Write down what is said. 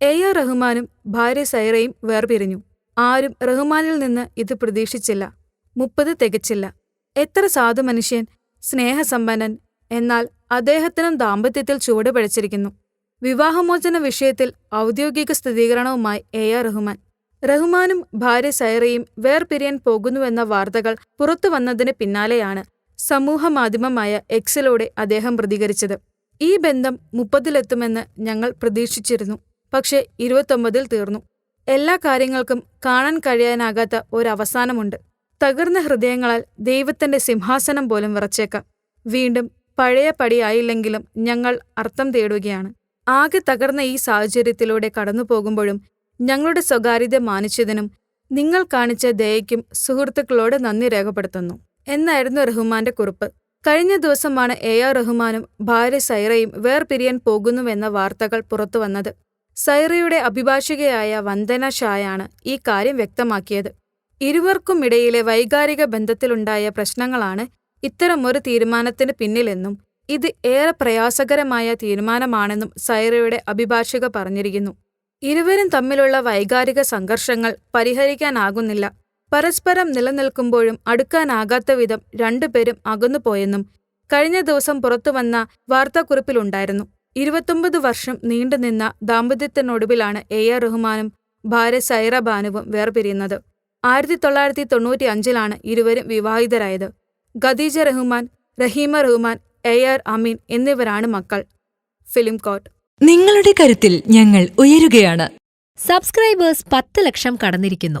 A R റഹ്മാനും ഭാര്യ സൈറയും വേർപിരിഞ്ഞു. ആരും റഹ്മാനിൽ നിന്ന് ഇത് പ്രതീക്ഷിച്ചില്ല. മുപ്പത് തികച്ചില്ല. എത്ര സാധു മനുഷ്യൻ സ്നേഹസമ്പന്നൻ എന്നാൽ അദ്ദേഹത്തിനും ദാമ്പത്യത്തിൽ ചുവട് പഴച്ചിരിക്കുന്നു. വിവാഹമോചന വിഷയത്തിൽ ഔദ്യോഗിക സ്ഥിരീകരണവുമായി എ ആർ റഹ്മാൻ. റഹ്മാനും ഭാര്യ സൈറയും വേർപിരിയാൻ പോകുന്നുവെന്ന വാർത്തകൾ പുറത്തുവന്നതിന് പിന്നാലെയാണ് സമൂഹമാധ്യമമായ എക്സിലൂടെ അദ്ദേഹം പ്രതികരിച്ചത്. ഈ ബന്ധം മുപ്പതിലെത്തുമെന്ന് ഞങ്ങൾ പ്രതീക്ഷിച്ചിരുന്നു. പക്ഷേ ഇരുപത്തൊമ്പതിൽ തീർന്നു. എല്ലാ കാര്യങ്ങൾക്കും കാണാൻ കഴിയാനാകാത്ത ഒരവസാനമുണ്ട്. തകർന്ന ഹൃദയങ്ങളാൽ ദൈവത്തിന്റെ സിംഹാസനം പോലും വിറച്ചേക്കാം. വീണ്ടും പഴയ പടിയായില്ലെങ്കിലും ഞങ്ങൾ അർത്ഥം തേടുകയാണ്. ആകെ തകർന്ന ഈ സാഹചര്യത്തിലൂടെ കടന്നു പോകുമ്പോഴും ഞങ്ങളുടെ സ്വകാര്യത മാനിച്ചതിനും നിങ്ങൾ കാണിച്ച ദയയ്ക്കും സുഹൃത്തുക്കളോട് നന്ദി രേഖപ്പെടുത്തുന്നു. എന്നായിരുന്നു റഹ്മാന്റെ കുറിപ്പ്. കഴിഞ്ഞ ദിവസമാണ് എ ആർ റഹ്മാനും ഭാര്യ സൈറയും വേർപിരിയാൻ പോകുന്നുവെന്ന വാർത്തകൾ പുറത്തുവന്നത് സൈറയുടെ അഭിഭാഷകയായ വന്ദന ഷായാണ് ഈ കാര്യം വ്യക്തമാക്കിയത്. ഇരുവർക്കുമിടയിലെ വൈകാരിക ബന്ധത്തിലുണ്ടായ പ്രശ്നങ്ങളാണ് ഇത്തരമൊരു തീരുമാനത്തിന് പിന്നിലെന്നും ഇത് ഏറെ പ്രയാസകരമായ തീരുമാനമാണെന്നും സൈറയുടെ അഭിഭാഷക പറഞ്ഞിരിക്കുന്നു. ഇരുവരും തമ്മിലുള്ള വൈകാരിക സംഘർഷങ്ങൾ പരിഹരിക്കാനാകുന്നില്ല. പരസ്പരം നിലനിൽക്കുമ്പോഴും അടുക്കാനാകാത്ത വിധം രണ്ടുപേരും അകന്നുപോയെന്നും കഴിഞ്ഞ ദിവസം പുറത്തുവന്ന വാർത്താക്കുറിപ്പിലുണ്ടായിരുന്നു. ഇരുപത്തൊമ്പത് വർഷം നീണ്ടുനിന്ന ദാമ്പത്യത്തിനൊടുവിലാണ് എ ആർ റഹ്മാനും ഭാര്യ സൈറ ബാനുവും വേർപിരിയുന്നത്. ആയിരത്തി തൊള്ളായിരത്തി തൊണ്ണൂറ്റി അഞ്ചിലാണ് ഇരുവരും വിവാഹിതരായത്. ഖദീജ റഹ്മാൻ റഹീമ റഹ്മാൻ എ ആർ അമീൻ എന്നിവരാണ് മക്കൾ. ഫിലിം കോട്ട് നിങ്ങളുടെ കരുത്തിൽ ഞങ്ങൾ ഉയരുകയാണ്. സബ്സ്ക്രൈബേഴ്സ് പത്ത് ലക്ഷം കടന്നിരിക്കുന്നു.